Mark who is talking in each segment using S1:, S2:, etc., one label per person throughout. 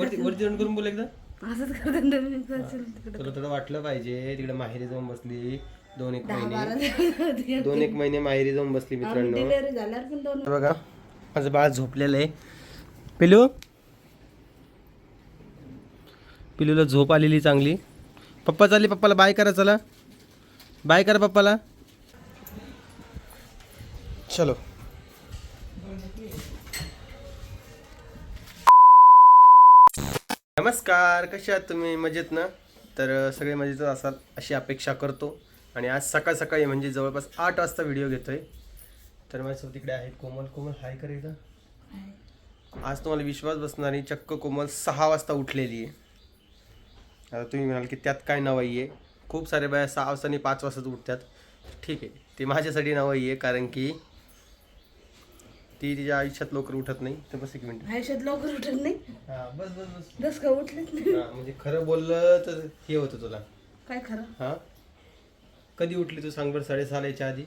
S1: वरती वरती करून बोल एकदा.
S2: असंच
S1: तुला थोडं वाटलं पाहिजे तिकडे माहेरी जाऊन बसली दोन एक महिने. दोन एक महिने माहेरी जाऊन बसली मित्रांनो. बघा माझं बाळ झोपलेलं आहे. पिलू? पिलूला झोप आलेली चांगली. पप्पा चालले पप्पाला बाय करा चला. बाय करा पप्पाला. चलो. नमस्कार कसे आहात तुम्ही? मजेत ना? तर सगळे मजेतच असाल अशी अपेक्षा करतो. आणि आज सकाळ सकाळी म्हणजे जवळपास आठ वाजता व्हिडिओ घेतोय. तर माझ्यासोबत तिकडे आहे कोमल. कोमल हाय करायचा आज तुम्हाला विश्वास बसणार नाही चक्क कोमल सहा वाजता उठलेली आहे. आता तुम्ही म्हणाल की त्यात काय नवाई आहे? खूप सारे बाया सहा वाजता आणि पाच वाजताच उठतात. ठीक आहे ते माझ्यासाठी नवाई आहे कारण की ती तिच्या आयुष्यात लवकर उठत नाही. तर बस एक मिनिट
S2: आयुष्यात लवकर उठत नाही?
S1: हा बस बस बस.
S2: जस का उठलेच नाही?
S1: हा, म्हणजे खरं बोललं तर हे होतं तुला.
S2: काय खरं?
S1: हा? कधी उठली तू सांग बरं साडेसहाला याच्या आधी?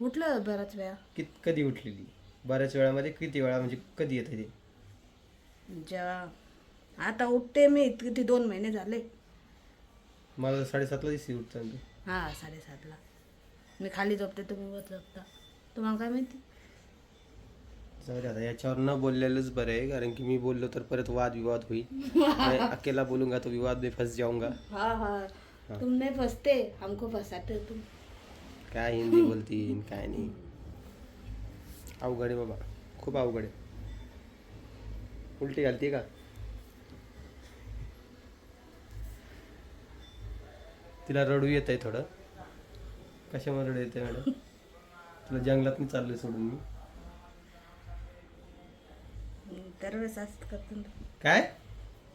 S2: उठलं बराच वेळा.
S1: कित कधी उठलेली? बऱ्याच वेळामध्ये किती वेळा म्हणजे कधी येते ते?
S2: जेव्हा आता उठते मी किती दोन महिने झाले.
S1: मला साडेसातला दिसते उठताना तू.
S2: हा साडेसातला. मी खाली झोपते तुम्ही वर झोपता. तुम्हाला काय माहिती?
S1: जाऊ दे आता याच्यावर न बोललेलंच बरं आहे कारण की मी बोललो तर परत वाद विवाद होईल. मैं अकेला बोलूंगा तो विवाद में फंस जाऊंगा?
S2: हाँ हाँ. तुम नहीं फंसते हमको फंसाते हो तुम.
S1: काय हिंदी बोलतीन काय नाही. अवघड आहे बाबा खूप अवघड आहे. उलटी घालते का? तिला रडू येत आहे थोडं. कशामुळे रडू येते मॅडम? तुला जंगलात मी चाललोय सोडून मी.
S2: दरवेळेस असंच करतो.
S1: काय?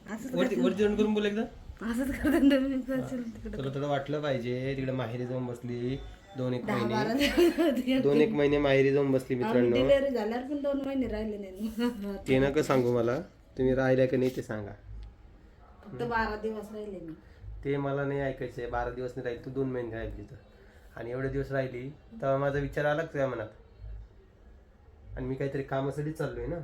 S2: असंच
S1: वरती वरती जाऊन करून बोल एकदा.
S2: असंच करतो
S1: तुला थोडं वाटलं पाहिजे तिकडे माहेरी जाऊन बसली दोन एक
S2: दहा बारा
S1: महिने
S2: दिवस
S1: दोन एक महिने माहेरी जाऊन बसली मित्रांनो.
S2: झाल्यावर पण दोन महिने राहिले नाही
S1: ते नका सांगू मला. तुम्ही राहिल्या का नाही ते सांगा.
S2: फक्त बारा दिवस राहिले मी.
S1: ते मला नाही ऐकायचं आहे. बारा दिवस नाही राहील तू दोन महिने राहिली तर आणि एवढे दिवस राहिली तेव्हा माझा विचार आला तुझ्या मनात? आणि मी काहीतरी कामासाठी चाललोय ना.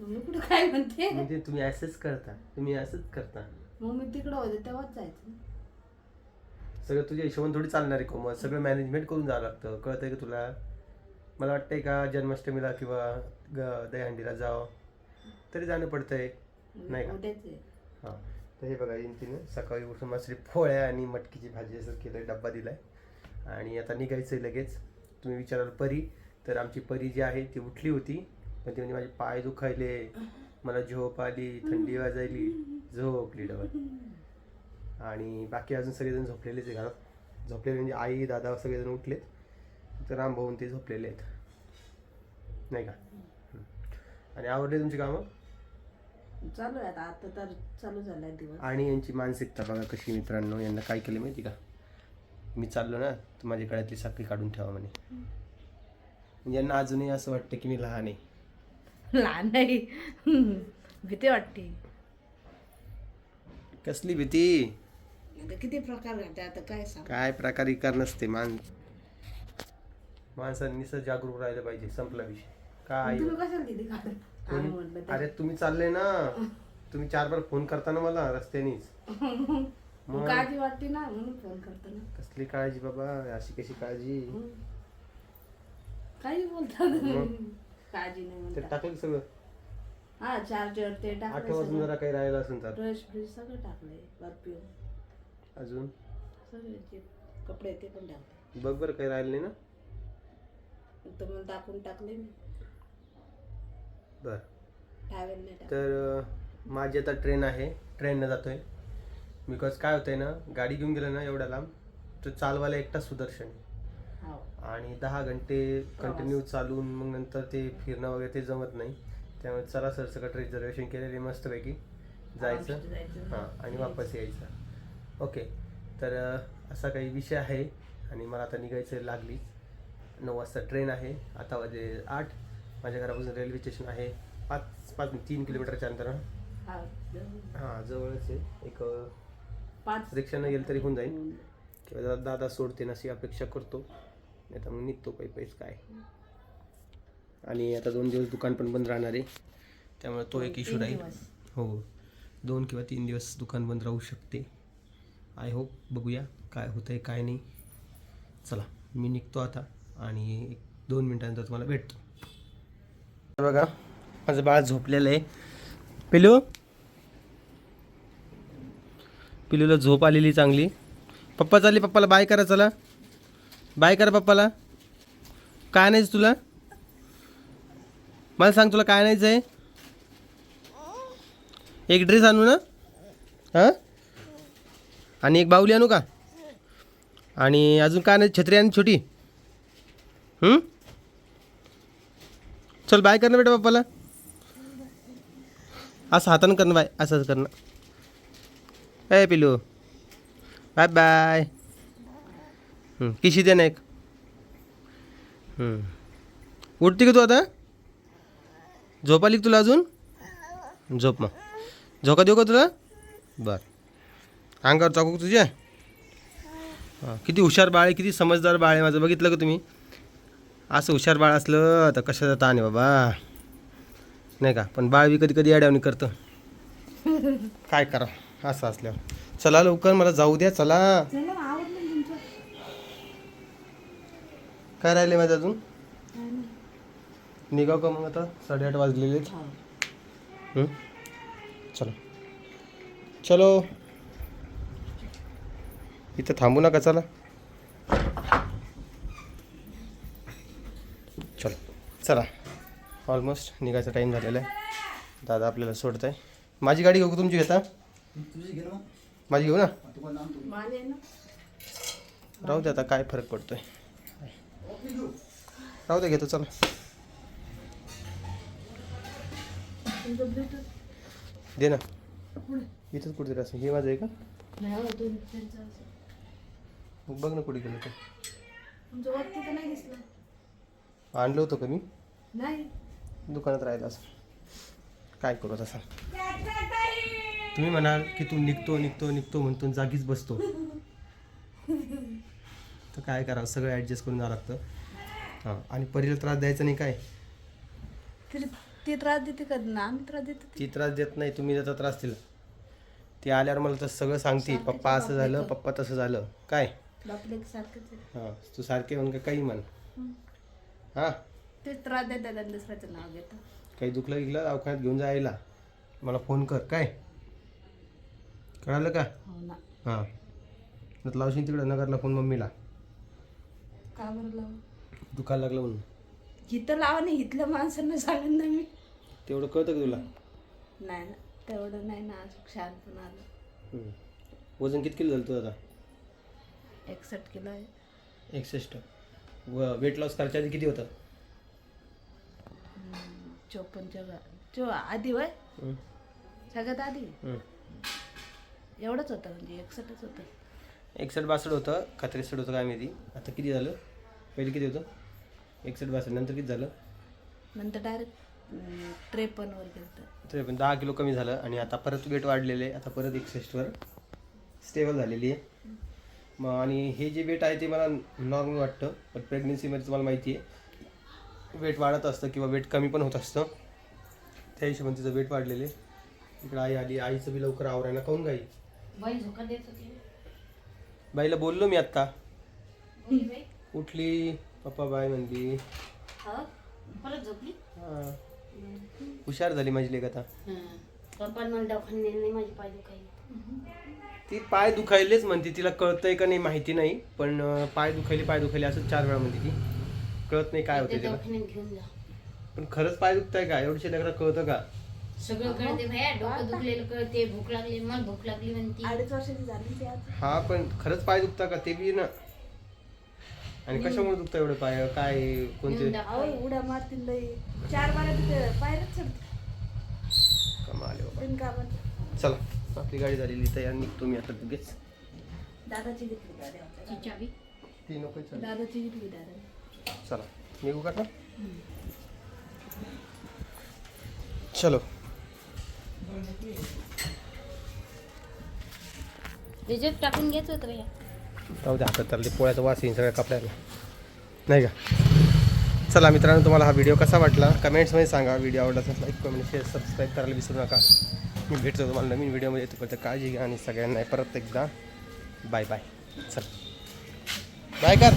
S2: मी कुठं काय म्हणते?
S1: म्हणजे तुम्ही असंच करता. तुम्ही असंच करता.
S2: मग मी तिकडं होते तेव्हाच जायचं.
S1: सगळं तुझ्या हिशोबाने थोडी चालणार आहे कोमत सगळं मॅनेजमेंट करून जावं लागतं. कळतंय का तुला? मला वाटतंय का जन्माष्टमीला किंवा ग दहीहंडीला जावं? तरी जाणं पडतंय. नाही का?
S2: उद्याच आहे.
S1: हां. तर हे बघा तिने सकाळी उठून मासरी पोळ्या आणि मटकीची भाजी असं केलं डब्बा दिलाय. आणि आता निघायचं लगेच. तुम्ही विचाराल परी. तर आमची परी जी आहे ती उठली होती. पण ती म्हणजे माझे पाय दुखायले. मला झोप आली थंडी वाजायली. झोपली डबल आणि बाकी अजून सगळेजण झोपलेलेच आहे घरात झोपलेले म्हणजे आई दादा सगळेजण उठले तर रामभाऊन ते झोपलेले आहेत. नाही का. आणि आवडले तुमची कामं?
S2: चालू आहे आता. तर चालू झालाय दिवस.
S1: आणि यांची मानसिकता बघा कशी मित्रांनो. यांना काय केलं माहिती का? मी चाललो ना तर माझ्या गळ्यातली साखळी काढून ठेवा म्हणे. म्हणजे यांना अजूनही असं वाटतं की मी लहान आहे.
S2: लहान नाही भीती वाटते.
S1: कसली भीती?
S2: आता किती प्रकार घडते आता काय सांग?
S1: काय प्रकार इकार नसते मान माणसांनी जागरूक राहिलं पाहिजे संपला विषय. काय?
S2: तुम्ही कशाला ते.
S1: अरे तुम्ही चालले ना. तुम्ही चार बार फोन करता ना मला रस्त्यानीच.
S2: मग? काळजी वाटते ना म्हणून फोन करतो ना
S1: कसली काळजी बाबा अशी कशी काळजी?
S2: काही बोलता तुम्ही. काळजी नाही
S1: ते टाकलं सगळं?
S2: हा चार्जर ते टाकलं
S1: जरा काही राहिलं असेल तर.
S2: ब्रश ब्रश सगळं टाकलंय परफ्यूम
S1: अजून?
S2: सगळे जे कपडे ते पण टाकले.
S1: बघ बरं काही राहिलं नाही ना?
S2: तर मग टाकून टाकले मी.
S1: बरं.
S2: टावेल नाही टाकले.
S1: तर अं, माझी आता ट्रेन आहे. ट्रेननं जातोय. बिकॉज काय होतंय ना गाडी घेऊन गेलं ना एवढ्या लांब तर चालवायला एकटा सुदर्शन. आहे.
S2: हो.
S1: आणि दहा घंटे कंटिन्यू चालून मग नंतर ते फिरणं वगैरे ते जमत नाही. त्यामुळे चला सर सगळं रिझर्वेशन केलेली मस्तपैकी. जायचं. हां आणि वापस यायचं. ओके. तर असा काही विषय आहे आणि मला आता निघायचं लागली. नऊ वाजता ट्रेन आहे. आता वाजे आठ. माझ्या घरापासून रेल्वे स्टेशन आहे. पाच पाच तीन किलोमीटरच्या अंतरावर.
S2: हा.
S1: हां जवळच आहे. एक
S2: पाच.
S1: रिक्षानं गेलं तरी होऊन जाईल. किंवा दादा दादा सोडते अशी अपेक्षा करतो. नाही तर मग निघतो पै पैस काय. आणि आता दोन दिवस दुकान पण बंद राहणार आहे. त्यामुळे तो एक इश्यू राहील. हो. दोन किंवा तीन दिवस दुकान बंद राहू शकते. आय होप बघूया काय होतं आहे काय नाही. चला मी निघतो आता आणि एक दोन मिनटानंतर तुम्हाला भेटतो. बघा माझं बाळ झोपलेलं आहे. पिलू? पिलूला झोप आलेली चांगली. पप्पा चालली पप्पाला बाय करा चला. बाय कर पप्पाला. काय नाही तुला? मला सांग तुला काय आणायचं आहे. एक ड्रेस आणू ना? हां? आणि एक बाहुली आणू का? आणि अजून काय नाही छत्री आणि छोटी. चल बाय कर ना बेटा पप्पाला. असं हातानं करणं बाय असंच करणं. ए पिलू बाय बाय. किशी एक? हं. उठते का तू आता? झोप आली का तुला अजून? झोप मग. झोका देऊ का तुला? बर. अंगावर चाकू का तुझ्या? हां किती हुशार बाळ आहे किती समजदार बाळ आहे माझं. बघितलं का तुम्ही? असं हुशार बाळ असलं तर कशाचा ताण आहे बाबा? नाही का? पण बाळ बी कधी कधी अडवणी करतं. काय करा असं असल्यावर. चला लवकर मला जाऊ द्या चला
S2: चला आवडलं तुमचं
S1: काय राहिले माझं अजून. निघाव का मग आता? साडेआठ वाजलेले? चलो. चलो. इथं थांबू नका चला. चलो. चला. ऑलमोस्ट निघायचा टाईम झालेला आहे. दादा आपल्याला सोडत आहे माझी गाडी घेऊ तुमची घेता? माझी घेऊ ना. राहू दे आता काय फरक पडतोय. राहू दे घेतो चला. दे ना. इथंच कुठेतरी असं. हे माझं आहे का?
S2: नाही हो.
S1: मग बघ ना कुठे गेलं ते.
S2: तर
S1: आणलं होतं का मी? दुकानात राहिलं असं. काय करू तसा तुम्ही म्हणाल की तू निघतो निघतो निघतो म्हणतो आणि जागीच बसतो. तर काय करावं सगळं ॲडजस्ट करून जावं लागतं. हां आणि परीला त्रास द्यायचा नाही काय?
S2: तरी ते त्रास देते का? ना आम्ही त्रास देतो
S1: ती त्रास देत नाही तुम्ही त्याचा त्रास दिला ती आल्यावर मला तसं सगळं सांगते पप्पा असं झालं पप्पा तसं झालं. काय?
S2: बापले सारखंच आहे.
S1: हां तू सारखे म्हण का काही म्हण?
S2: हं. ते त्रास देतात आणि दुसऱ्याचं नाव घेतात.
S1: काही दुखलं विकलं दवाखान्यात घेऊन जायला मला फोन कर काय? कळालं का?
S2: हो ना.
S1: हां. लावशील तिकडं नगरला फोन मम्मीला.
S2: का बरं लावू?
S1: दुखायला लागलं म्हणून.
S2: इथं लावा नाही इथल्या माणसांना सांगेन ना मी.
S1: तेवढं कळतं का तुला?
S2: नाही ना तेवढं नाही ना अजून शहाणपण आलं.
S1: हम्म. वजन किती किलो झालं तुझं आता?
S2: एकसष्ट किलो आहे.
S1: एकसष्ट. व वेट लॉस करायच्या आधी किती होतं?
S2: चोपन्नच्या गा- चो आधी वय?
S1: हम्म.
S2: सगळ्यात आधी?
S1: हम्म.
S2: एवढंच होतं म्हणजे एकसष्टच होतं.
S1: एकसष्ट बासष्ट होतं का त्रेसष्ट होतं काय माहिती. आता किती झालं? पहिले किती होतं? एकसष्ट बासष्ट. नंतर किती झालं?
S2: नंतर डायरेक्ट त्रेपन्नवर गेलं
S1: तरी पण दहा किलो कमी झालं आणि आता परत वेट वाढलेले आता परत एकसष्टवर स्टेबल झालेली आहे. मग आणि हे जे वेट आहे ते मला नॉर्मल वाटतं. पण प्रेग्नेन्सीमध्ये तुम्हाला माहिती आहे वेट वाढत असतं किंवा वेट कमी पण होत असतं. त्या हिशोबाने तिचं वेट वाढलेले इकडे आई आली. आईचं बी लवकर आवरायला. काऊन गाई
S2: बाई झोका देत होती.
S1: बाईला बोललो मी आत्ता. उठली. पप्पा बाय म्हणली.
S2: परत झोपली?
S1: हां. हुशार झाली माझी लेख आता.
S2: पप्पा मला दवाखान्यात नाही माझी पाय दुखायला.
S1: ती पाय दुखायलेच म्हणते. तिला कळतंय का नाही माहिती नाही पण अं, पाय दुखायले पाय दुखायले असं चार वेळा म्हणते ती. कळत नाही काय होते तिला.
S2: दवाखान्यात घेऊन जा.
S1: पण खरंच पाय दुखताय का? एवढ्या लेकरा कळतं का?
S3: सगळं कळते भया डोकं दुखलेलं कळते भूक लागली मला भूक लागली म्हणती.
S2: अडीच वर्षाची झाली ती आज
S1: हा पण खरंच पाय दुखता का? ते बी ना. आणि कशामुळे दुखतं एवढं पाय? काय कोणते.
S2: अहो उड्या मारतील लई. चार बारा तिथे पायरच चढते
S1: कमाल आहे बाबा.
S2: बिनकामात
S1: चला आपली गाडी झालेली तयार. निघतो मी आता लगेच.
S2: दादाची घेतली गाडी आपल्याला.
S3: ती चावी?
S1: ती नको चल
S2: दादाची घेतली दादा.
S1: चला निघू का आता? चलो.
S3: त्याच्यात टाकून घ्यायचं होतं भया.
S1: जाऊ दे हातात चालते पोळ्याचा वास येईल सगळ्या कपड्याला. नाही का? चला मित्रांनो तुम्हाला हा व्हिडिओ कसा वाटला? कमेंट्समध्ये सांगा. व्हिडिओ आवडला तर लाईक कमेंट शेअर सबस्क्राईब करायला विसरू नका. मी भेटतो तुम्हाला नवीन व्हिडिओमध्ये तोपर्यंत काळजी घ्या आणि सगळ्यांना परत एकदा बाय बाय चल. बाय कर